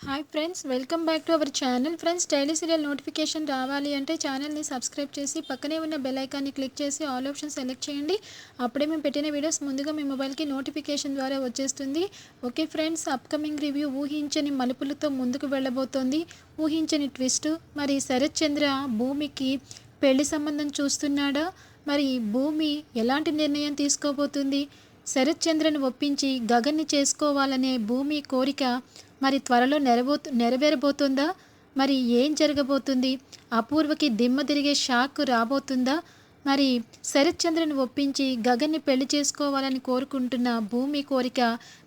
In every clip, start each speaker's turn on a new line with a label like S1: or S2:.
S1: Hi friends welcome back to our channel friends daily serial notification రావాలి అంటే ఛానల్ని subscribe చేసి పక్కనే ఉన్న బెల్ ఐకాన్ని క్లిక్ చేసి ఆల్ ఆప్షన్ సెలెక్ట్ చేయండి. అప్పుడే మేము పెట్టిన వీడియోస్ ముందుగా మీ మొబైల్కి నోటిఫికేషన్ ద్వారా వచ్చేస్తుంది. ఓకే ఫ్రెండ్స్ అప్కమింగ్ రివ్యూ ఊహించని మలుపులతో ముందుకు వెళ్ళబోతోంది. ఊహించని ట్విస్ట్ మరి శరత్ చంద్ర భూమికి పెళ్ళి సంబంధం చూస్తున్నాడా? మరి భూమి ఎలాంటి నిర్ణయం తీసుకోబోతుంది? శరత్ చంద్రను ఒప్పించి గగన్ని చేసుకోవాలనే భూమి కోరిక మరి త్వరలో నెరవో నెరవేరబోతుందా? మరి ఏం జరగబోతుంది? అపూర్వకి దిమ్మ తిరిగే షాక్ రాబోతుందా? మరి శరత్చంద్రను ఒప్పించి గగన్ని పెళ్ళి చేసుకోవాలని కోరుకుంటున్న భూమి కోరిక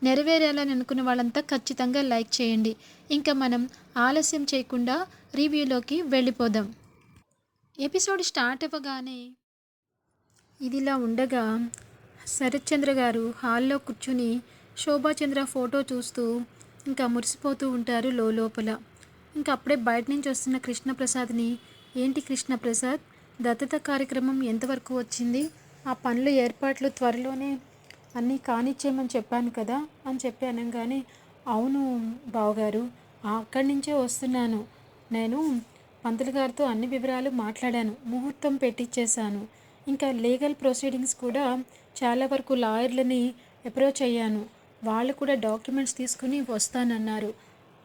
S1: నెరవేరాలని అనుకున్న వాళ్ళంతా ఖచ్చితంగా లైక్ చేయండి. ఇంకా మనం ఆలస్యం చేయకుండా రివ్యూలోకి వెళ్ళిపోదాం. ఎపిసోడ్ స్టార్ట్ అవ్వగానే ఇదిలా ఉండగా శరత్చంద్ర గారు హాల్లో కూర్చుని శోభాచంద్ర ఫోటో చూస్తూ ఇంకా మురిసిపోతూ ఉంటారు లోపల ఇంకా అప్పుడే బయట నుంచి వస్తున్న కృష్ణప్రసాద్ని ఏంటి కృష్ణప్రసాద్ దత్తత కార్యక్రమం ఎంతవరకు వచ్చింది? ఆ పనుల ఏర్పాట్లు త్వరలోనే అన్నీ కానిచ్చేయమని చెప్పాను కదా అని చెప్పి అనగానే అవును బావగారు అక్కడి నుంచే వస్తున్నాను. నేను పంతులు గారితో అన్ని వివరాలు మాట్లాడాను ముహూర్తం పెట్టించేశాను ఇంకా లీగల్ ప్రొసీడింగ్స్ కూడా చాలా వరకు లాయర్లని అప్రోచ్ అయ్యాను. వాళ్ళు కూడా డాక్యుమెంట్స్ తీసుకుని వస్తానన్నారు.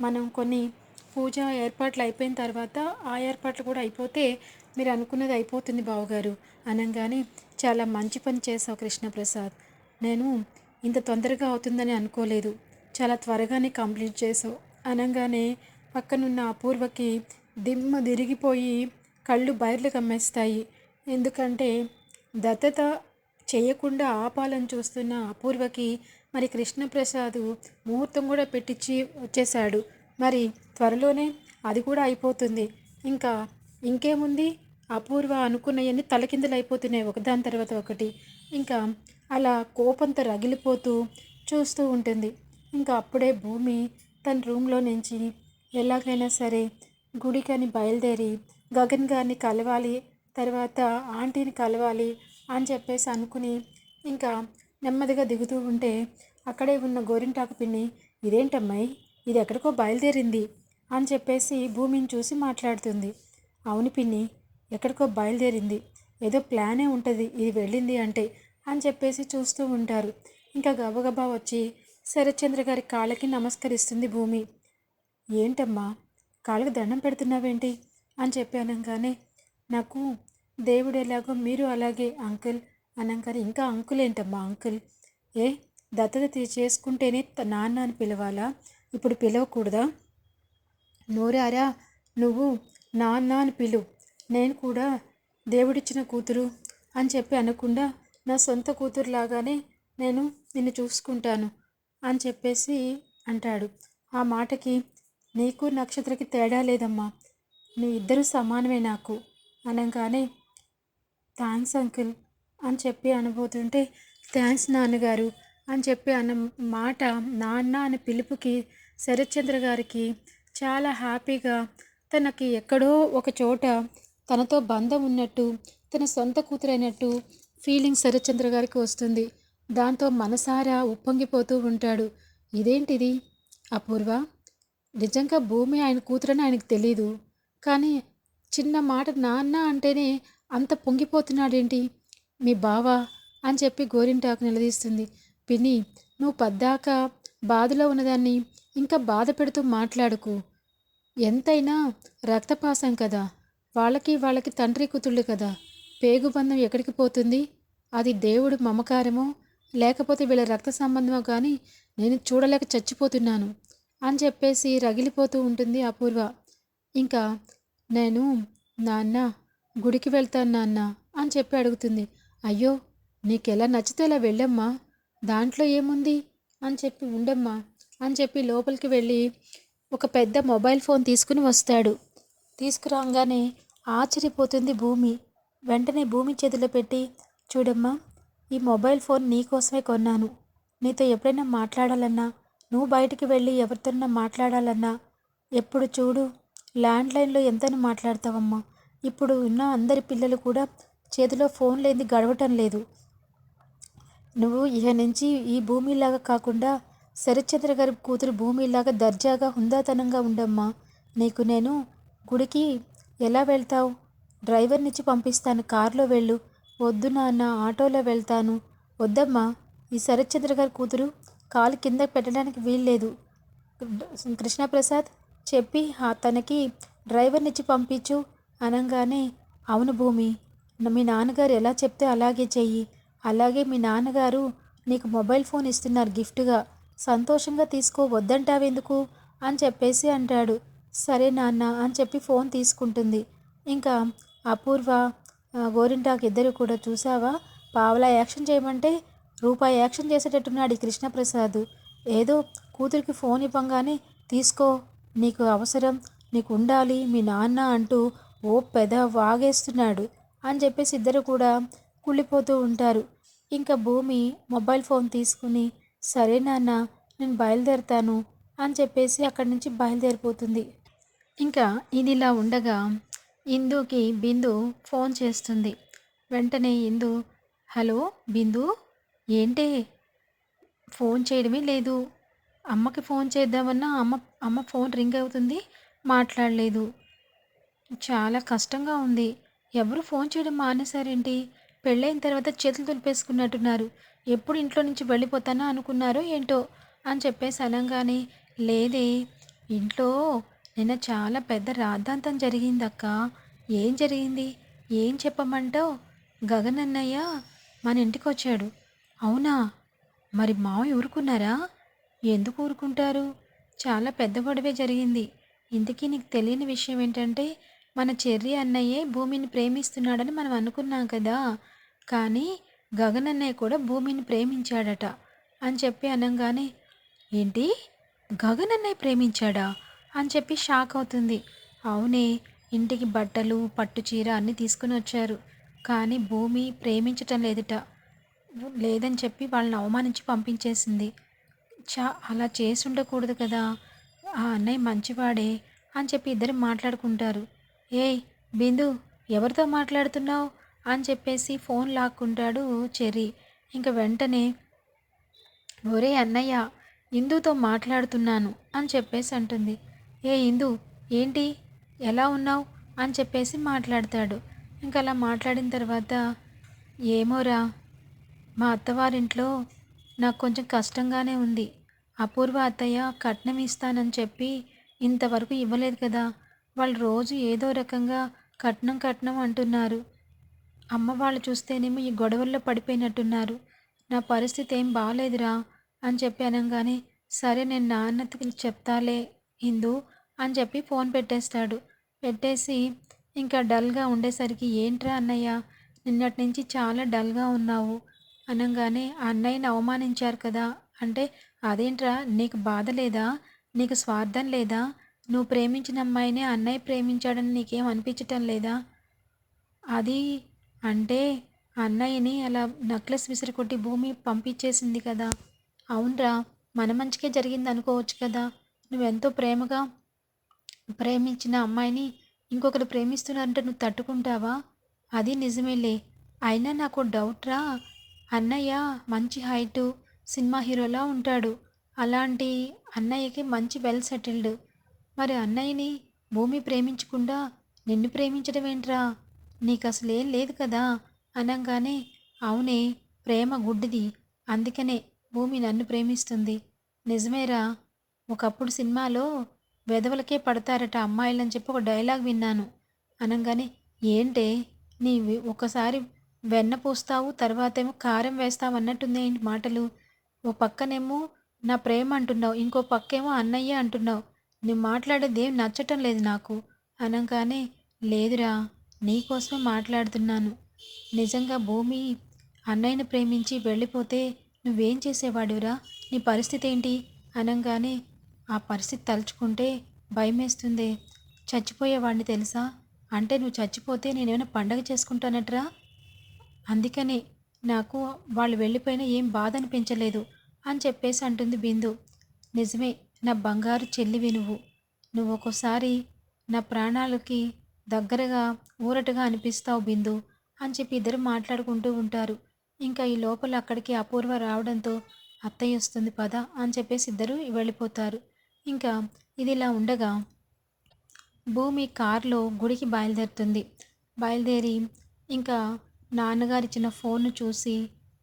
S1: మనం కొన్ని పూజ ఏర్పాట్లు అయిపోయిన తర్వాత ఆ ఏర్పాట్లు కూడా అయిపోతే మీరు అనుకున్నది అయిపోతుంది బావగారు అనగానే చాలా మంచి పని చేసావు కృష్ణప్రసాద్. నేను ఇంత తొందరగా అవుతుందని అనుకోలేదు. చాలా త్వరగానే కంప్లీట్ చేసావు అనగానే పక్కనున్న అపూర్వకి దిమ్మ తిరిగిపోయి కళ్ళు బయర్లు కమ్మేస్తాయి. ఎందుకంటే దత్తత చేయకుండా ఆపాలని చూస్తున్న అపూర్వకి మరి కృష్ణప్రసాద్ ముహూర్తం కూడా పెట్టించి వచ్చేశాడు. మరి త్వరలోనే అది కూడా అయిపోతుంది. ఇంకా ఇంకేముంది? అపూర్వ అనుకున్నవన్నీ తలకిందులు అయిపోతున్నాయి ఒకదాని తర్వాత ఒకటి. ఇంకా అలా కోపంతో రగిలిపోతూ చూస్తూ ఉంటుంది. ఇంకా అప్పుడే భూమి తన రూమ్లో నుంచి ఎలాగైనా సరే గుడికని బయలుదేరి గగన్ గారిని కలవాలి తర్వాత ఆంటీని కలవాలి అని చెప్పేసి అనుకుని ఇంకా నెమ్మదిగా దిగుతూ ఉంటే అక్కడే ఉన్న గోరింటాకు పిన్ని ఇదేంటమ్మాయి? ఇది ఎక్కడికో బయలుదేరింది అని చెప్పేసి భూమిని చూసి మాట్లాడుతుంది. అవును పిన్ని ఎక్కడికో బయలుదేరింది. ఏదో ప్లానే ఉంటుంది ఇది వెళ్ళింది అంటే అని చెప్పేసి చూస్తూ ఉంటారు. ఇంకా గబగబా వచ్చి శరత్చంద్ర గారి కాళ్ళకి నమస్కరిస్తుంది భూమి. ఏంటమ్మా కాళ్ళకి దండం పెడుతున్నావేంటి? అని చెప్పి అనగానే నాకు దేవుడు ఎలాగో మీరు అలాగే అంకుల్ అనగానే ఇంకా అంకుల్ ఏంటమ్మా అంకుల్ ఏ దత్తత చేసుకుంటేనే నాన్న అని పిలవాలా? ఇప్పుడు పిలవకూడదా? నోరారా నువ్వు నాన్న అని పిలు నేను కూడా దేవుడిచ్చిన కూతురు అని చెప్పి అనకుండా నా సొంత కూతురు లాగానే నేను నిన్ను చూసుకుంటాను అని చెప్పేసి అంటాడు. ఆ మాటకి నీకు నక్షత్రకి తేడా లేదమ్మా నువ్వు ఇద్దరు సమానమే నాకు అనగానే థ్యాంక్స్ అంకుల్ అని చెప్పి అనబోతుంటే థ్యాంక్స్ నాన్నగారు అని చెప్పి అన్న మాట నాన్న అనే పిలుపుకి శరత్చంద్ర గారికి చాలా హ్యాపీగా తనకి ఎక్కడో ఒక చోట తనతో బంధం ఉన్నట్టు తన సొంత కూతురైనట్టు ఫీలింగ్ శరత్చంద్ర గారికి వస్తుంది. దాంతో మనసారా ఉప్పొంగిపోతూ ఉంటాడు. ఇదేంటిది? అపూర్వ! నిజంగా భూమి ఆయన కూతురని ఆయనకు తెలీదు. కానీ చిన్న మాట నాన్న అంటేనే అంత పొంగిపోతున్నాడేంటి? మీ బావ అని చెప్పి గోరింటాకు నిలదీస్తుంది. పిన్ని నువ్వు పద్దాక బాధలో ఉన్నదాన్ని ఇంకా బాధ పెడుతూ మాట్లాడుకు. ఎంతైనా రక్తపాసం కదా. వాళ్ళకి వాళ్ళకి తండ్రి కూతుళ్ళు కదా. పేగుబంధం ఎక్కడికి పోతుంది? అది దేవుడు మమకారమో లేకపోతే వీళ్ళ రక్త సంబంధమో కానీ నేను చూడలేక చచ్చిపోతున్నాను అని చెప్పేసి రగిలిపోతూ ఉంటుంది అపూర్వ. ఇంకా నేను నాన్న గుడికి వెళ్తాను నాన్న అని చెప్పి అడుగుతుంది. అయ్యో నీకెలా నచ్చితే ఇలా వెళ్ళమ్మా. దాంట్లో ఏముంది? అని చెప్పి ఉండమ్మా. అని చెప్పి లోపలికి వెళ్ళి ఒక పెద్ద మొబైల్ ఫోన్ తీసుకుని వస్తాడు. తీసుకురాగానే ఆశ్చర్యపోతుంది భూమి. వెంటనే భూమి చేతిలో పెట్టి చూడమ్మా ఈ మొబైల్ ఫోన్ నీకోసమే కొన్నాను. నీతో ఎప్పుడైనా మాట్లాడాలన్నా నువ్వు బయటికి వెళ్ళి ఎవరితోనైనా మాట్లాడాలన్నా ఎప్పుడు చూడు ల్యాండ్లైన్లో ఎంతైనా మాట్లాడతావమ్మా. ఇప్పుడు ఉన్న అందరి పిల్లలు కూడా చేతిలో ఫోన్ లేని గడవటం లేదు. నువ్వు ఇక నుంచి ఈ భూమిలాగా కాకుండా శరత్చంద్ర గారి కూతురు భూమిలాగా దర్జాగా హుందాతనంగా ఉండమ్మా. నీకు నేను గుడికి ఎలా వెళ్తావు? డ్రైవర్నిచ్చి పంపిస్తాను. కారులో వెళ్ళు. వద్దు నాన్న ఆటోలో వెళ్తాను. వద్దమ్మా. ఈ శరత్చంద్ర గారి కూతురు కాలు కింద పెట్టడానికి వీల్లేదు. కృష్ణప్రసాద్ చెప్పి ఆ తనకి డ్రైవర్నిచ్చి పంపించు అనగానే అవును భూమి. మీ నాన్నగారు ఎలా చెప్తే అలాగే చెయ్యి. అలాగే మీ నాన్నగారు నీకు మొబైల్ ఫోన్ ఇస్తున్నారు గిఫ్ట్గా. సంతోషంగా తీసుకో వద్దంటావెందుకు అని చెప్పేసి అంటాడు. సరే నాన్న అని చెప్పి ఫోన్ తీసుకుంటుంది. ఇంకా అపూర్వ గోరింటాకు ఇద్దరు కూడా చూసావా? పావలా యాక్షన్ చేయమంటే రూపాయి యాక్షన్ చేసేటట్టున్నాడు ఈ కృష్ణప్రసాద్. ఏదో కూతురికి ఫోన్ ఇవ్వంగానే తీసుకో నీకు అవసరం నీకు ఉండాలి మీ నాన్న అంటూ ఓ పెద వాగేస్తున్నాడు. అని చెప్పేసి ఇద్దరు కూడా కుళ్ళిపోతూ ఉంటారు. ఇంకా భూమి మొబైల్ ఫోన్ తీసుకుని సరే నాన్న నేను బయలుదేరుతాను అని చెప్పేసి అక్కడి నుంచి బయలుదేరిపోతుంది. ఇంకా ఇదిలా ఉండగా ఇందుకి బిందు ఫోన్ చేస్తుంది. వెంటనే ఇందు హలో బిందు ఏంటి? ఫోన్ చేయడమే లేదు. అమ్మకి ఫోన్ చేద్దామన్నా అమ్మ అమ్మ ఫోన్ రింగ్ అవుతుంది మాట్లాడలేదు. చాలా కష్టంగా ఉంది. ఎవరు ఫోన్ చేయడం మానేశారేంటి? పెళ్ళైన తర్వాత చేతులు తులిపేసుకున్నట్టున్నారు ఎప్పుడు ఇంట్లో నుంచి వెళ్ళిపోతానా అనుకున్నారో ఏంటో అని చెప్పేసి అనగానే లేదే ఇంట్లో నిన్న చాలా పెద్ద రాద్ధాంతం జరిగిందక్క. ఏం జరిగింది? ఏం చెప్పమంటావు? గగన్ అన్నయ్య మన ఇంటికి వచ్చాడు. అవునా? మరి మావయ్య ఊరుకున్నారా? ఎందుకు ఊరుకుంటారు? చాలా పెద్ద గొడవే జరిగింది. ఇంతకీ నీకు తెలియని విషయం ఏంటంటే మన చెర్రి అన్నయ్యే భూమిని ప్రేమిస్తున్నాడని మనం అనుకున్నాం కదా. కానీ గగన్ అన్నయ్య కూడా భూమిని ప్రేమించాడట అని చెప్పి అనగానే ఏంటి? గగన్ అన్నయ్య ప్రేమించాడా? అని చెప్పి షాక్ అవుతుంది. అవునే ఇంటికి బట్టలు పట్టు చీర అన్నీ తీసుకుని వచ్చారు. కానీ భూమి ప్రేమించటం లేదట. లేదని చెప్పి వాళ్ళని అవమానించి పంపించేసింది. చా అలా చేసి ఉండకూడదు కదా. ఆ అన్నయ్య మంచివాడే అని చెప్పి ఇద్దరు మాట్లాడుకుంటారు. ఏయ్ బిందు ఎవరితో మాట్లాడుతున్నావు? అని చెప్పేసి ఫోన్ లాక్కుంటాడు చెర్రీ. ఇంక వెంటనే ఒరే అన్నయ్య ఇందుతో మాట్లాడుతున్నాను అని చెప్పేసి అంటుంది. ఏ ఇందు ఏంటి? ఎలా ఉన్నావు? అని చెప్పేసి మాట్లాడతాడు. ఇంకా అలా మాట్లాడిన తర్వాత ఏమోరా మా అత్తవారింట్లో నాకు కొంచెం కష్టంగానే ఉంది. అపూర్వ అత్తయ్య కట్నం ఇస్తానని చెప్పి ఇంతవరకు ఇవ్వలేదు కదా. వాళ్ళు రోజు ఏదో రకంగా కట్నం కట్నం అంటున్నారు. అమ్మ వాళ్ళు చూస్తేనేమో ఈ గొడవల్లో పడిపోయినట్టున్నారు. నా పరిస్థితి ఏం బాగాలేదురా అని చెప్పి అనగానే సరే నేను నాన్నకి చెప్తాలే ఇందు అని చెప్పి ఫోన్ పెట్టేస్తాడు. పెట్టేసి ఇంకా డల్గా ఉండేసరికి ఏంట్రా అన్నయ్య నిన్నటి నుంచి చాలా డల్గా ఉన్నావు అనగానే అన్నయ్యని అవమానించారు కదా అంటే అదేంట్రా నీకు బాధ లేదా? నీకు స్వార్థం లేదా? నువ్వు ప్రేమించిన అమ్మాయినే అన్నయ్య ప్రేమించాడని నీకేం అనిపించటం లేదా? అది అంటే అన్నయ్యని అలా నక్లెస్ విసిరికొట్టి భూమి పంపించేసింది కదా. అవునరా మన మంచికే జరిగింది అనుకోవచ్చు కదా. నువ్వెంతో ప్రేమగా ప్రేమించిన అమ్మాయిని ఇంకొకరు ప్రేమిస్తున్నారంటే నువ్వు తట్టుకుంటావా? అది నిజమేలే. అయినా నాకు డౌట్ రా అన్నయ్య మంచి హైటు సినిమా హీరోలా ఉంటాడు. అలాంటి అన్నయ్యకి మంచి వెల్ సెటిల్డ్. మరి అన్నయ్యని భూమి ప్రేమించకుండా నిన్ను ప్రేమించడం ఏంట్రా నీకు అసలేం లేదు కదా? అనగానే అవునే ప్రేమ గుడ్డిది. అందుకనే భూమి నన్ను ప్రేమిస్తుంది. నిజమేరా? ఒకప్పుడు సినిమాలో వెధవలకే పడతారట అమ్మాయిలని చెప్పి ఒక డైలాగ్ విన్నాను. అనగానే ఏంటే? నీ ఒకసారి వెన్న పోస్తావు తర్వాత ఏమో కారం వేస్తావు అన్నట్టుంది ఏంటి మాటలు? ఓ పక్కనేమో నా ప్రేమ అంటున్నావు ఇంకో పక్కేమో అన్నయ్య అంటున్నావు. నువ్వు మాట్లాడేది ఏం నచ్చటం లేదు నాకు. అనగానే లేదురా నీకోసమే మాట్లాడుతున్నాను. నిజంగా భూమి అన్నయ్యను ప్రేమించి వెళ్ళిపోతే నువ్వేం చేసేవాడురా నీ పరిస్థితి ఏంటి? అనగానే ఆ పరిస్థితి తలుచుకుంటే భయమేస్తుంది. చచ్చిపోయేవాడిని తెలుసా? అంటే నువ్వు చచ్చిపోతే నేనేమైనా పండగ చేసుకుంటానట్రా? అందుకనే నాకు వాళ్ళు వెళ్ళిపోయినా ఏం బాధ అనిపించలేదు అని చెప్పేసి అంటుంది బిందు. నిజమే నా బంగారు చెల్లివి నువ్వు. నువ్వు ఒక్కోసారి నా ప్రాణాలకి దగ్గరగా ఊరటగా అనిపిస్తావు బిందు అని చెప్పి ఇద్దరు మాట్లాడుకుంటూ ఉంటారు. ఇంకా ఈ లోపల అక్కడికి అపూర్వ రావడంతో అత్తయ్య వస్తుంది పద అని చెప్పేసి ఇద్దరు వెళ్ళిపోతారు. ఇంకా ఇది ఇలా ఉండగా భూమి కారులో గుడికి బయలుదేరుతుంది. బయలుదేరి ఇంకా నాన్నగారు ఇచ్చిన ఫోన్ను చూసి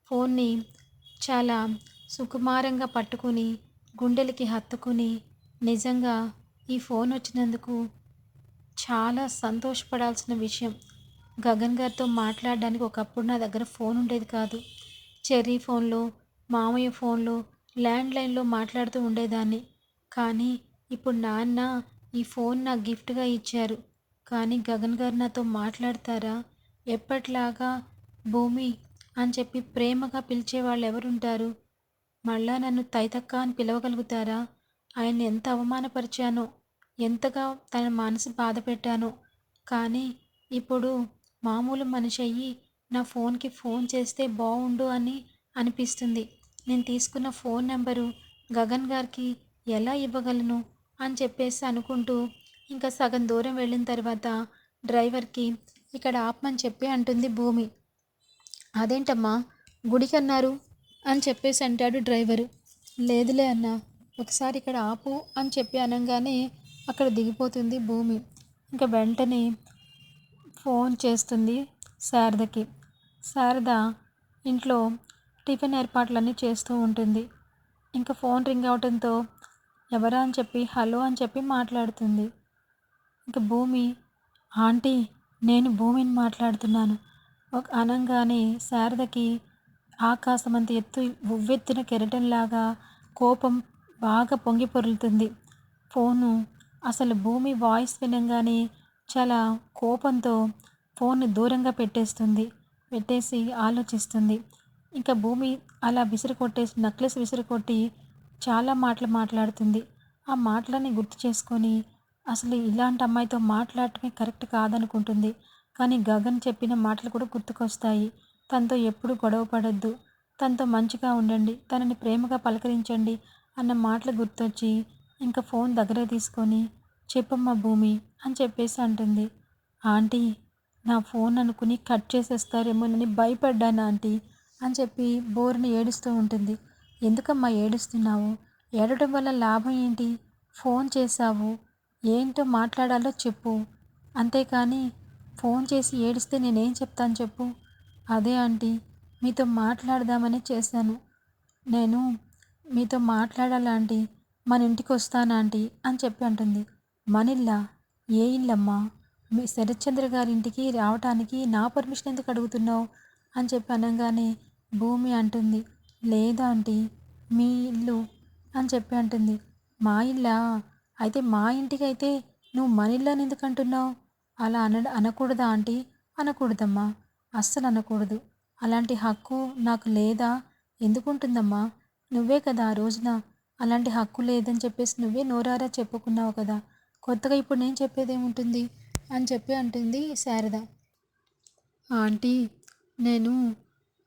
S1: ఫోన్ని చాలా సుకుమారంగా పట్టుకుని గుండెలకి హత్తుకుని నిజంగా ఈ ఫోన్ వచ్చినందుకు చాలా సంతోషపడాల్సిన విషయం. గగన్ గారితో మాట్లాడడానికి ఒకప్పుడు నా దగ్గర ఫోన్ ఉండేది కాదు. చెర్రీ ఫోన్లో మామయ్య ఫోన్లో ల్యాండ్లైన్లో మాట్లాడుతూ ఉండేదాన్ని. కానీ ఇప్పుడు నాన్న ఈ ఫోన్ నాకు గిఫ్ట్గా ఇచ్చారు. కానీ గగన్ గారు నాతో మాట్లాడతారా? ఎప్పట్లాగా? భూమి అని చెప్పి ప్రేమగా పిలిచే వాళ్ళు ఎవరుంటారు మళ్ళా నన్ను తైతక్క అని పిలవగలుగుతారా? ఆయన ఎంత అవమానపరిచానో ఎంతగా తన మనసు బాధ పెట్టానో కానీ ఇప్పుడు మామూలు మనిషి అయ్యి నా ఫోన్కి ఫోన్ చేస్తే బాగుండు అని అనిపిస్తుంది. నేను తీసుకున్న ఫోన్ నెంబరు గగన్ గారికి ఎలా ఇవ్వగలను అని చెప్పేసి అనుకుంటూ ఇంకా సగం దూరం వెళ్ళిన తర్వాత డ్రైవర్కి ఇక్కడ ఆపమని చెప్పి అంటుంది భూమి. అదేంటమ్మా గుడికి అన్నారు అని చెప్పేసి అంటాడు డ్రైవరు. లేదులే అన్న ఒకసారి ఇక్కడ ఆపు అని చెప్పి అనగానే అక్కడ దిగిపోతుంది భూమి. ఇంకా వెంటనే ఫోన్ చేస్తుంది శారదకి. శారద ఇంట్లో టిఫిన్ ఏర్పాట్లన్నీ చేస్తూ ఉంటుంది. ఇంకా ఫోన్ రింగ్ అవడంతో ఎవరా అని చెప్పి హలో అని చెప్పి మాట్లాడుతుంది. ఇంకా భూమి ఆంటీ నేను భూమిని మాట్లాడుతున్నాను. ఒక అనంగానే శారదకి ఆకాశమంత ఎత్తు ఉవ్వెత్తిన కెరటంలాగా కోపం బాగా పొంగి పొరులుతుంది. ఫోను అసలు భూమి వాయిస్ వినంగానే చాలా కోపంతో ఫోన్ని దూరంగా పెట్టేస్తుంది. పెట్టేసి ఆలోచిస్తుంది. ఇంకా భూమి అలా విసిరి కొట్టేసి నక్లెస్ విసిరి కొట్టి చాలా మాటలు మాట్లాడుతుంది. ఆ మాటలని గుర్తు చేసుకొని అసలు ఇలాంటి అమ్మాయితో మాట్లాడటమే కరెక్ట్ కాదనుకుంటుంది. కానీ గగన్ చెప్పిన మాటలు కూడా గుర్తుకొస్తాయి. తనతో ఎప్పుడు గొడవ పడద్దు. తనతో మంచిగా ఉండండి తనని ప్రేమగా పలకరించండి అన్న మాటలు గుర్తొచ్చి ఇంకా ఫోన్ దగ్గర తీసుకొని చెప్పమ్మా భూమి అని చెప్పేసి అంటుంది. ఆంటీ నా ఫోన్ అనుకుని కట్ చేసేస్తారేమోనని భయపడ్డాను ఆంటీ అని చెప్పి బోర్ని ఏడుస్తూ ఉంటుంది. ఎందుకమ్మా ఏడుస్తున్నావు? ఏడటం వల్ల లాభం ఏంటి? ఫోన్ చేశావు. ఏంటో మాట్లాడాలో చెప్పు. అంతేకాని ఫోన్ చేసి ఏడిస్తే నేనేం చెప్తాను చెప్పు. అదే ఆంటీ మీతో మాట్లాడదామని చేశాను. నేను మీతో మాట్లాడాలా ఆంటీ? మన ఇంటికి వస్తాను ఆంటీ? అని చెప్పి అంటుంది. మన ఇల్లా? ఏ ఇల్లమ్మా? మీ శరత్చంద్ర గారి ఇంటికి రావటానికి నా పర్మిషన్ ఎందుకు అడుగుతున్నావు? అని చెప్పి అనగానే భూమి అంటుంది. లేదా ఆంటీ మీ ఇల్లు అని చెప్పి అంటుంది. మా ఇల్లా? అయితే మా ఇంటికి అయితే నువ్వు మన ఇల్లు అని ఎందుకు అంటున్నావు? అలా అన అనకూడదా ఆంటీ? అనకూడదమ్మా. అస్సలు అనకూడదు అలాంటి హక్కు నాకు లేదా? ఎందుకుంటుందమ్మా? నువ్వే కదా ఆ రోజున. అలాంటి హక్కు లేదని చెప్పేసి నువ్వే నోరారా చెప్పుకున్నావు కదా. కొత్తగా ఇప్పుడు నేను చెప్పేదేముంటుంది? అని చెప్పి అంటుంది శారద. ఆంటీ నేను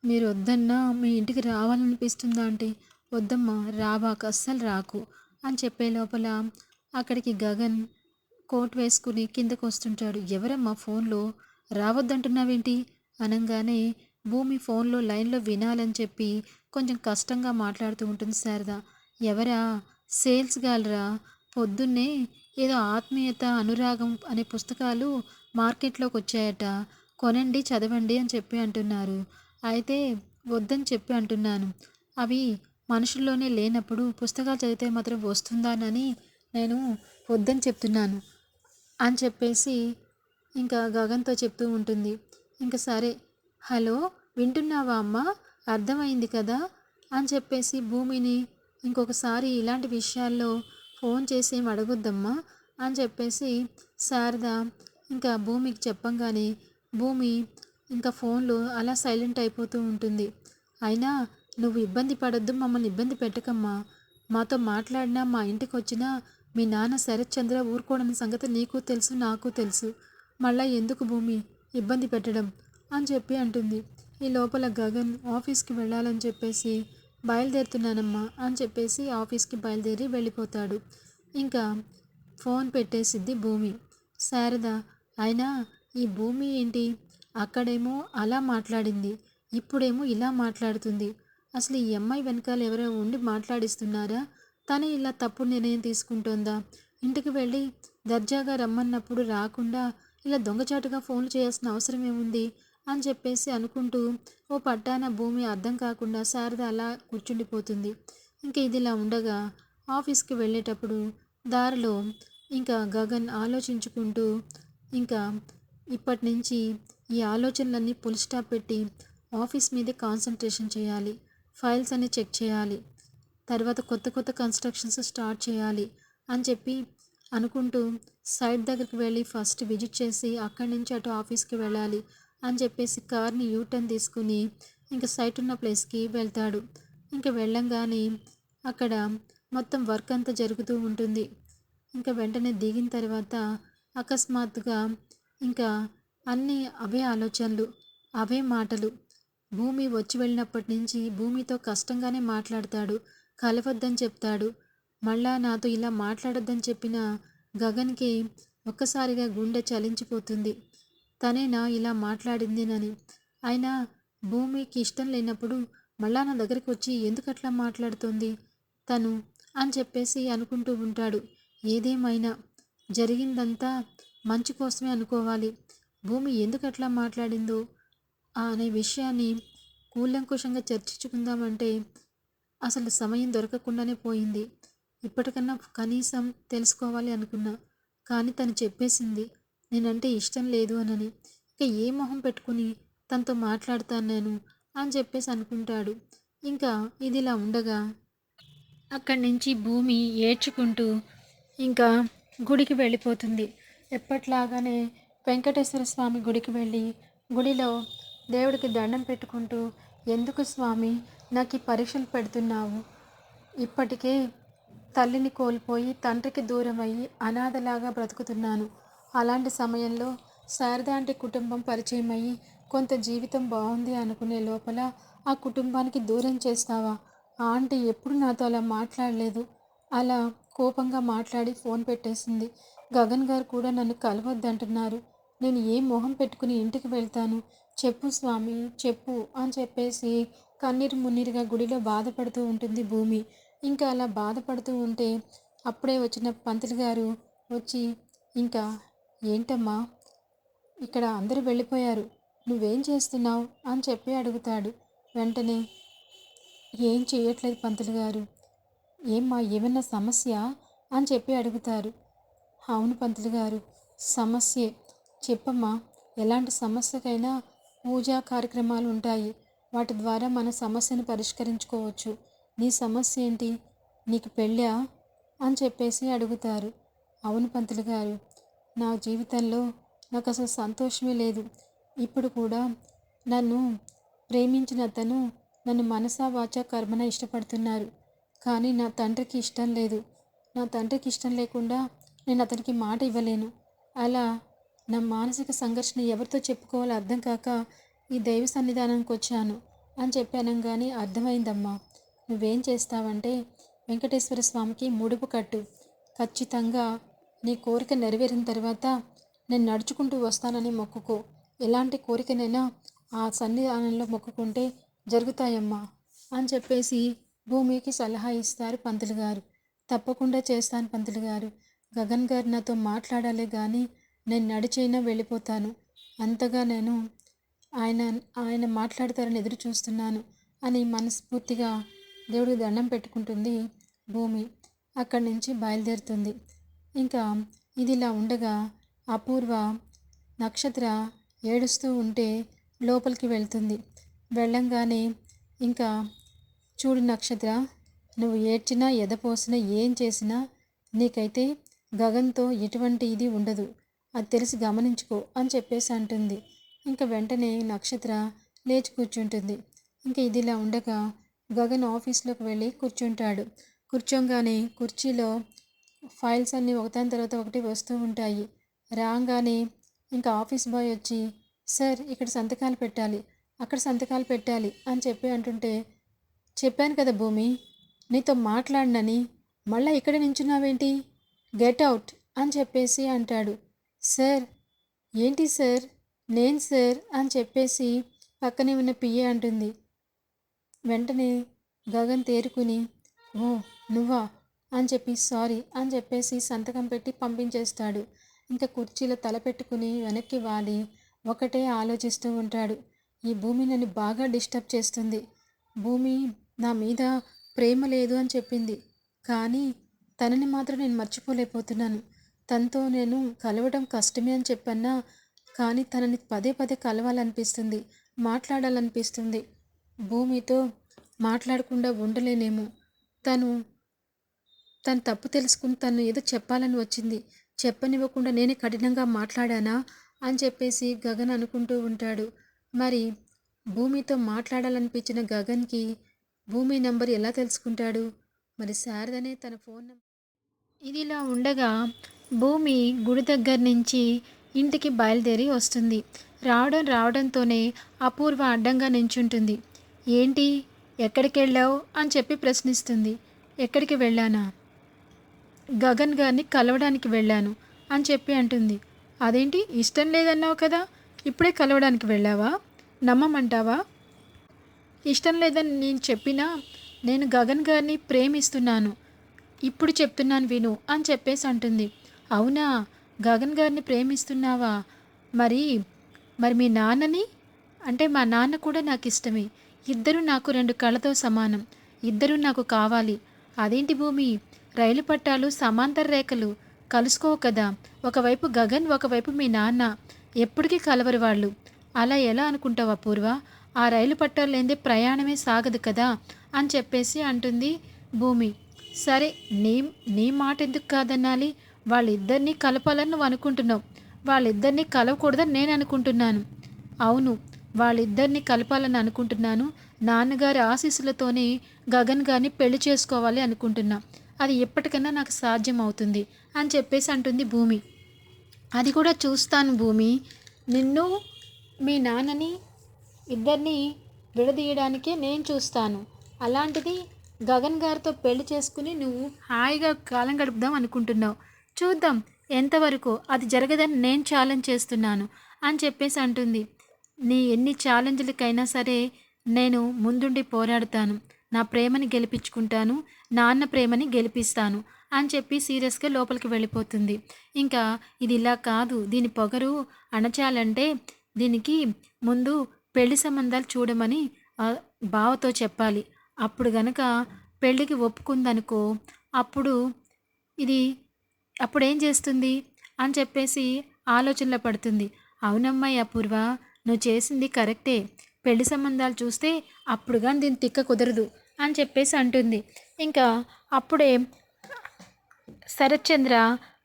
S1: మీరు వద్దన్నా మీ ఇంటికి రావాలనిపిస్తుందా ఆంటీ? వద్దమ్మా రావాక అస్సలు రాకు అని చెప్పే లోపల అక్కడికి గగన్ కోట్ వేసుకుని కిందకు వస్తుంటాడు ఎవరమ్మా ఫోన్లో? రావద్దంటున్నావేంటి? అనగానే భూమి ఫోన్లో లైన్లో వినాలని చెప్పి కొంచెం కష్టంగా మాట్లాడుతూ ఉంటుంది శారద. ఎవరా? సేల్స్ గాలరా పొద్దున్నే ఏదో ఆత్మీయత అనురాగం అనే పుస్తకాలు మార్కెట్లోకి వచ్చాయట. కొనండి చదవండి అని చెప్పి అంటున్నారు. అయితే వద్దని చెప్పి అంటున్నాను. అవి మనుషుల్లోనే లేనప్పుడు పుస్తకాలు చదివితే మాత్రం వస్తుందానని నేను వద్దని చెప్తున్నాను అని చెప్పేసి ఇంకా గగన్తో చెప్తూ ఉంటుంది. ఇంకా సరే. హలో వింటున్నావా అమ్మా? అర్థమైంది కదా? అని చెప్పేసి భూమిని ఇంకొకసారి ఇలాంటి విషయాల్లో ఫోన్ చేసి ఏం అడగొద్దమ్మా? అని చెప్పేసి శారద ఇంకా భూమికి చెప్పంగానే భూమి ఇంకా ఫోన్లో అలా సైలెంట్ అయిపోతూ ఉంటుంది. అయినా నువ్వు ఇబ్బంది పడొద్దు మమ్మల్ని ఇబ్బంది పెట్టకమ్మా. మాతో మాట్లాడినా మా ఇంటికి వచ్చినా మీ నాన్న శరత్ చంద్ర ఊరుకోవడం సంగతి నీకు తెలుసు నాకు తెలుసు. మళ్ళా ఎందుకు భూమి? ఇబ్బంది పెట్టడం అని చెప్పి అంటుంది. ఈ లోపల గగన్ ఆఫీస్కి వెళ్ళాలని చెప్పేసి బయలుదేరుతున్నానమ్మా అని చెప్పేసి ఆఫీస్కి బయలుదేరి వెళ్ళిపోతాడు. ఇంకా ఫోన్ పెట్టేసిద్ది భూమి. శారద అయినా ఈ భూమి ఏంటి? అక్కడేమో అలా మాట్లాడింది. ఇప్పుడేమో ఇలా మాట్లాడుతుంది. అసలు ఈ అమ్మాయి వెనకాల ఎవరో ఉండి మాట్లాడిస్తున్నారా? తనే ఇలా తప్పుడు నిర్ణయం తీసుకుంటోందా? ఇంటికి వెళ్ళి దర్జాగా రమ్మన్నప్పుడు రాకుండా ఇలా దొంగచాటుగా ఫోన్లు చేయాల్సిన అవసరం ఏముంది? అని చెప్పేసి అనుకుంటూ ఓ పట్టాన భూమి అర్థం కాకుండా శారద అలా కూర్చుండిపోతుంది. ఇంకా ఇది ఇలా ఉండగా ఆఫీస్కి వెళ్ళేటప్పుడు దారిలో ఇంకా గగన్ ఆలోచించుకుంటూ ఇంకా ఇప్పటి నుంచి ఈ ఆలోచనలన్నీ పుల్ స్టాప్ పెట్టి ఆఫీస్ మీదే కాన్సన్ట్రేషన్ చేయాలి. ఫైల్స్ అన్ని చెక్ చేయాలి. తర్వాత కొత్త కొత్త కన్స్ట్రక్షన్స్ స్టార్ట్ చేయాలి అని చెప్పి అనుకుంటూ సైట్ దగ్గరికి వెళ్ళి ఫస్ట్ విజిట్ చేసి అక్కడి నుంచి అటు ఆఫీస్కి వెళ్ళాలి అని చెప్పేసి కార్ని యూటర్న్ తీసుకుని ఇంకా సైట్ ఉన్న ప్లేస్కి వెళ్తాడు. ఇంకా వెళ్ళంగానే అక్కడ మొత్తం వర్క్ అంతా జరుగుతూ ఉంటుంది. ఇంకా వెంటనే దిగిన తర్వాత అకస్మాత్తుగా ఇంకా అన్నీ అవే ఆలోచనలు అవే మాటలు. భూమి వచ్చి వెళ్ళినప్పటి నుంచి భూమితో కష్టంగానే మాట్లాడతాడు కలవద్దని చెప్తాడు. మళ్ళా నాతో ఇలా మాట్లాడొద్దని చెప్పిన గగన్కి ఒక్కసారిగా గుండె చలించిపోతుంది. తనేనా ఇలా మాట్లాడిందేనని. అయినా భూమికి ఇష్టం లేనప్పుడు మళ్ళా నా దగ్గరికి వచ్చి ఎందుకు అట్లా మాట్లాడుతుంది? తను అని చెప్పేసి అనుకుంటూ ఉంటాడు. ఏదేమైనా జరిగిందంతా మంచి కోసమే అనుకోవాలి. భూమి ఎందుకు అట్లా మాట్లాడిందో అనే విషయాన్ని కూలంకుషంగా చర్చించుకుందామంటే అసలు సమయం దొరకకుండానే పోయింది. ఇప్పటికన్నా కనీసం తెలుసుకోవాలి అనుకున్నా. కానీ తను చెప్పేసింది నేనంటే ఇష్టం లేదు అనని. ఇక ఏ మొహం పెట్టుకుని తనతో మాట్లాడతాను నేను అని చెప్పేసి అనుకుంటాడు. ఇంకా ఇదిలా ఉండగా అక్కడి నుంచి భూమి ఏడ్చుకుంటూ ఇంకా గుడికి వెళ్ళిపోతుంది. ఎప్పట్లాగానే వెంకటేశ్వర స్వామి గుడికి వెళ్ళి గుడిలో దేవుడికి దండం పెట్టుకుంటూ ఎందుకు స్వామి నాకు ఈ పరీక్షలు పెడుతున్నావు? ఇప్పటికే తల్లిని కోల్పోయి తండ్రికి దూరం అయ్యి అనాథలాగా బ్రతుకుతున్నాను. అలాంటి సమయంలో శారదాంటి కుటుంబం పరిచయం అయ్యి కొంత జీవితం బాగుంది అనుకునే లోపల ఆ కుటుంబానికి దూరం చేస్తావా? ఆ ఆంటీ ఎప్పుడు నాతో అలా మాట్లాడలేదు. అలా కోపంగా మాట్లాడి ఫోన్ పెట్టేసింది. గగన్ గారు కూడా నన్ను కలవద్దంటున్నారు. నేను ఏ మొహం పెట్టుకుని ఇంటికి వెళ్తాను? చెప్పు స్వామి చెప్పు అని చెప్పేసి కన్నీరు మున్నీరుగా గుడిలో బాధపడుతూ ఉంటుంది భూమి. ఇంకా అలా బాధపడుతూ ఉంటే అప్పుడే వచ్చిన పంతులు గారు వచ్చి ఇంకా ఏంటమ్మా? ఇక్కడ అందరూ వెళ్ళిపోయారు. నువ్వేం చేస్తున్నావు? అని చెప్పి అడుగుతాడు. వెంటనే ఏం చేయట్లేదు పంతులు గారు. ఏమ్మా ఏమన్నా సమస్య? అని చెప్పి అడుగుతారు. అవును పంతులు గారు సమస్యే. చెప్పమ్మా ఎలాంటి సమస్యకైనా పూజా కార్యక్రమాలు ఉంటాయి. వాటి ద్వారా మన సమస్యను పరిష్కరించుకోవచ్చు. నీ సమస్య ఏంటి? నీకు పెళ్ళా? అని చెప్పేసి అడుగుతారు. అవును పంతులు గారు నా జీవితంలో నాకు అసలు సంతోషమే లేదు. ఇప్పుడు కూడా నన్ను ప్రేమించిన అతను నన్ను మనసా వాచా కర్మన ఇష్టపడుతున్నారు. కానీ నా తండ్రికి ఇష్టం లేదు. నా తండ్రికి ఇష్టం లేకుండా నేను అతనికి మాట ఇవ్వలేను. అలా నా మానసిక సంఘర్షణ ఎవరితో చెప్పుకోవాలో అర్థం కాక ఈ దైవ సన్నిధానానికి వచ్చాను అని చెప్పాను కానీ అర్థమైందమ్మా. నువ్వేం చేస్తావంటే వెంకటేశ్వర స్వామికి ముడుపు కట్టు. ఖచ్చితంగా నీ కోరిక నెరవేరిన తర్వాత నేను నడుచుకుంటూ వస్తానని మొక్కుకో. ఎలాంటి కోరికనైనా ఆ సన్నిధానంలో మొక్కుకుంటే జరుగుతాయమ్మా అని చెప్పేసి భూమికి సలహా ఇస్తారు పంతులు గారు. తప్పకుండా చేస్తాను పంతులు గారు. గగన్ గారు నాతో మాట్లాడాలి కానీ నేను నడిచైనా వెళ్ళిపోతాను. అంతగా నేను ఆయన ఆయన మాట్లాడతారని ఎదురు చూస్తున్నాను అని మనస్ఫూర్తిగా దేవుడికి దండం పెట్టుకుంటుంది భూమి అక్కడి నుంచి బయలుదేరుతుంది. ఇంకా ఇది ఇలా ఉండగా అపూర్వ నక్షత్ర ఏడుస్తూ ఉంటే లోపలికి వెళ్తుంది. వెళ్ళంగానే ఇంకా చూడు నక్షత్ర నువ్వు ఏడ్చినా ఎదపోసినా ఏం చేసినా నీకైతే గగన్తో ఎటువంటి ఇది ఉండదు. అది తెలిసి గమనించుకో అని చెప్పేసి అంటుంది. ఇంకా వెంటనే నక్షత్ర లేచి కూర్చుంటుంది. ఇంకా ఇదిలా ఉండగా గగన్ ఆఫీస్లోకి వెళ్ళి కూర్చుంటాడు. కూర్చోగానే కుర్చీలో ఫైల్స్ అన్నీ ఒకదాని తర్వాత ఒకటి వస్తూ ఉంటాయి. రాగానే ఇంకా ఆఫీస్ బాయ్ వచ్చి సార్ ఇక్కడ సంతకాలు పెట్టాలి. అక్కడ సంతకాలు పెట్టాలి అని చెప్పి అంటుంటే చెప్పాను కదా భూమి నీతో మాట్లాడినని. మళ్ళీ ఇక్కడ నించున్నావేంటి? గెట్ అవుట్ అని చెప్పేసి అంటాడు. సార్ ఏంటి సార్? నేను సార్ అని చెప్పేసి పక్కనే ఉన్న పిఏ అంటుంది. వెంటనే గగన్ తేరుకుని ఓ నువ్వా అని చెప్పి సారీ అని చెప్పేసి సంతకం పెట్టి పంపించేస్తాడు. ఇంకా కుర్చీలో తల పెట్టుకుని వెనక్కి వాలి. ఒకటే ఆలోచిస్తూ ఉంటాడు. ఈ భూమి నన్ను బాగా డిస్టర్బ్ చేస్తుంది. భూమి నా మీద ప్రేమ లేదు అని చెప్పింది. కానీ తనని మాత్రం నేను మర్చిపోలేకపోతున్నాను. తనతో నేను కలవడం కష్టమే అని చెప్పన్నా కానీ తనని పదే పదే కలవాలనిపిస్తుంది మాట్లాడాలనిపిస్తుంది. భూమితో మాట్లాడకుండా ఉండలేనేమో. తను తను తప్పు తెలుసుకుని తను ఏదో చెప్పాలని వచ్చింది. చెప్పనివ్వకుండా నేనే కఠినంగా మాట్లాడానా? అని చెప్పేసి గగన్ అనుకుంటూ ఉంటాడు. మరి భూమితో మాట్లాడాలనిపించిన గగన్కి భూమి నంబర్ ఎలా తెలుసుకుంటాడు? మరి శారదనే తన ఫోన్ నంబర్ ఇదిలా ఉండగా భూమి గుడి దగ్గర నుంచి ఇంటికి బయలుదేరి వస్తుంది. రావడం రావడంతోనే అపూర్వ అడ్డంగా నించుంటుంది. ఏంటి? ఎక్కడికి వెళ్ళావు అని చెప్పి ప్రశ్నిస్తుంది. ఎక్కడికి వెళ్ళానా? గగన్ గారిని కలవడానికి వెళ్ళాను అని చెప్పి అంటుంది. అదేంటి? ఇష్టం లేదన్నావు కదా? ఇప్పుడే కలవడానికి వెళ్ళావా? నమ్మమంటావా? ఇష్టం లేదని నేను చెప్పినా నేను గగన్ గారిని ప్రేమిస్తున్నాను. ఇప్పుడు చెప్తున్నాను విను అని చెప్పేసి అంటుంది. అవునా? గగన్ గారిని ప్రేమిస్తున్నావా? మరి మరి మీ నాన్నని? అంటే మా నాన్న కూడా నాకు ఇష్టమే. ఇద్దరు నాకు రెండు కళ్ళతో సమానం. ఇద్దరు నాకు కావాలి. అదేంటి భూమి? రైలు పట్టాలు సమాంతర రేఖలు కలుసుకోవు కదా. ఒకవైపు గగన్ ఒకవైపు మీ నాన్న. ఎప్పటికీ కలవరు వాళ్ళు. అలా ఎలా అనుకుంటావా పూర్వ ఆ రైలు పట్టాలు లేదే ప్రయాణమే సాగదు కదా అని చెప్పేసి అంటుంది భూమి. సరే నీ నీ మాట ఎందుకు కాదనాలి? వాళ్ళిద్దరినీ కలపాలని నువ్వు అనుకుంటున్నావు. వాళ్ళిద్దరినీ కలవకూడదని నేను అనుకుంటున్నాను. అవును వాళ్ళిద్దరిని కలపాలని అనుకుంటున్నాను. నాన్నగారి ఆశీస్సులతోనే గగన్ గారిని పెళ్ళి చేసుకోవాలి అనుకుంటున్నా. అది ఎప్పటికైనా నాకు సాధ్యం అవుతుంది అని చెప్పేసి అంటుంది భూమి. అది కూడా చూస్తాను భూమి. నిన్ను మీ నాన్నని ఇద్దరిని విడదీయడానికే నేను చూస్తాను. అలాంటిది గగన్ గారితో పెళ్ళి చేసుకుని నువ్వు హాయిగా కాలం గడుపుదాం అనుకుంటున్నావు. చూద్దాం ఎంతవరకు అది జరగదని నేను ఛాలెంజ్ చేస్తున్నాను అని చెప్పేసి అంటుంది. నీ ఎన్ని ఛాలెంజ్లకైనా సరే నేను ముందుండి పోరాడతాను. నా ప్రేమని గెలిపించుకుంటాను. నాన్న ప్రేమని గెలిపిస్తాను అని చెప్పి సీరియస్గా లోపలికి వెళ్ళిపోతుంది. ఇంకా ఇది ఇలా కాదు. దీని పొగరు అణచాలంటే దీనికి ముందు పెళ్ళి సంబంధాలు చూడమని బావతో చెప్పాలి. అప్పుడు గనక పెళ్ళికి ఒప్పుకుందనుకో అప్పుడు ఇది అప్పుడేం చేస్తుంది? అని చెప్పేసి ఆలోచనలో పడుతుంది. అవునమ్మాయి అపూర్వ నువ్వు చేసింది కరెక్టే. పెళ్ళి సంబంధాలు చూస్తే అప్పుడు కానీ దీని తిక్క కుదరదు అని చెప్పేసి అంటుంది. ఇంకా అప్పుడే శరత్చంద్ర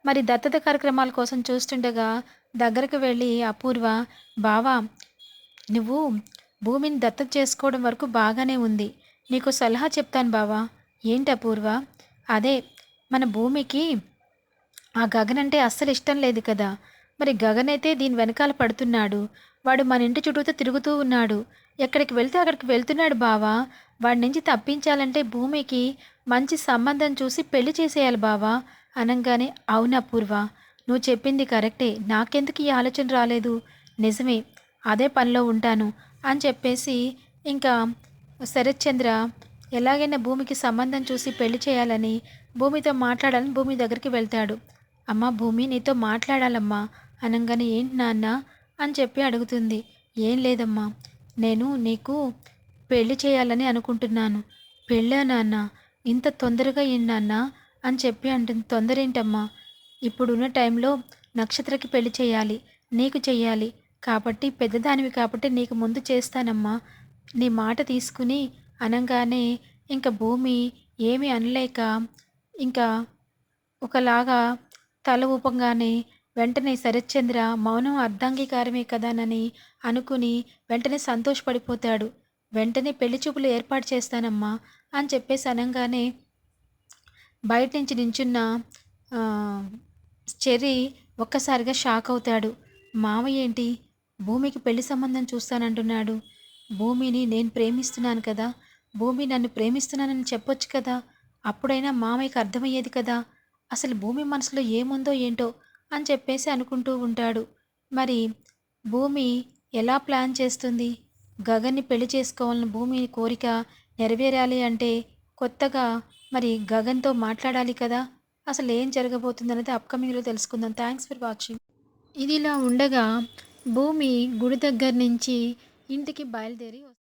S1: మరి దత్తత కార్యక్రమాల కోసం చూస్తుండగా దగ్గరకు వెళ్ళి అపూర్వ బావా నువ్వు భూమిని దత్తత చేసుకోవడం వరకు బాగానే ఉంది. నీకు సలహా చెప్తాను బావా. ఏంటి అపూర్వ? అదే మన భూమికి ఆ గగన్ అంటే అస్సలు ఇష్టం లేదు కదా. మరి గగన్ అయితే దీని వెనకాల పడుతున్నాడు. వాడు మన ఇంటి చుట్టూతో తిరుగుతూ ఉన్నాడు. ఎక్కడికి వెళ్తే అక్కడికి వెళ్తున్నాడు బావా. వాడి నుంచి తప్పించాలంటే భూమికి మంచి సంబంధం చూసి పెళ్ళి చేసేయాలి బావా. అనగానే అవునా పూర్వ? నువ్వు చెప్పింది కరెక్టే. నాకెందుకు ఈ ఆలోచన రాలేదు? నిజమే అదే పనిలో ఉంటాను అని చెప్పేసి ఇంకా శరత్చంద్ర ఎలాగైనా భూమికి సంబంధం చూసి పెళ్ళి చేయాలని భూమితో మాట్లాడాలని భూమి దగ్గరికి వెళ్తాడు. అమ్మా భూమి నీతో మాట్లాడాలమ్మా. అనగానే ఏంటి నాన్న? అని చెప్పి అడుగుతుంది. ఏం లేదమ్మా నేను నీకు పెళ్ళి చేయాలని అనుకుంటున్నాను. పెళ్ళా నాన్న ఇంత తొందరగా ఏం నాన్న అని చెప్పి అంటుంది. తొందర ఏంటమ్మా ఇప్పుడున్న టైంలో నక్షత్రకి పెళ్ళి చేయాలి నీకు చెయ్యాలి. కాబట్టి పెద్దదానివి కాబట్టి నీకు ముందు చేస్తానమ్మా. నీ మాట తీసుకుని అనగానే ఇంకా భూమి ఏమీ అనలేక ఇంకా ఒకలాగా తల ఊపంగానే వెంటనే శరత్చంద్ర మౌనం అర్ధాంగీకారమే కదానని అనుకుని వెంటనే సంతోషపడిపోతాడు. వెంటనే పెళ్ళి చూపులు ఏర్పాటు చేస్తానమ్మా అని చెప్పేసి అనగానే బయట నుంచి నించున్న చెర్రీ ఒక్కసారిగా షాక్ అవుతాడు. మామయ్య ఏంటి? భూమికి పెళ్ళి సంబంధం చూస్తానంటున్నాడు. భూమిని నేను ప్రేమిస్తున్నాను కదా. భూమి నన్ను ప్రేమిస్తున్నానని చెప్పొచ్చు కదా. అప్పుడైనా మామయ్యకి అర్థమయ్యేది కదా. అసలు భూమి మనసులో ఏముందో ఏంటో అని చెప్పేసి అనుకుంటూ ఉంటాడు. మరి భూమి ఎలా ప్లాన్ చేస్తుంది? గగన్ని పెళ్ళి చేసుకోవాలని భూమి కోరిక నెరవేరాలి అంటే కొత్తగా మరి గగన్తో మాట్లాడాలి కదా? అసలు ఏం జరగబోతుందనేది అప్కమింగ్లో తెలుసుకుందాం. థ్యాంక్స్ ఫర్ వాచింగ్ ఇది ఇలా ఉండగా భూమి గుడి దగ్గర నుంచి ఇంటికి బయలుదేరి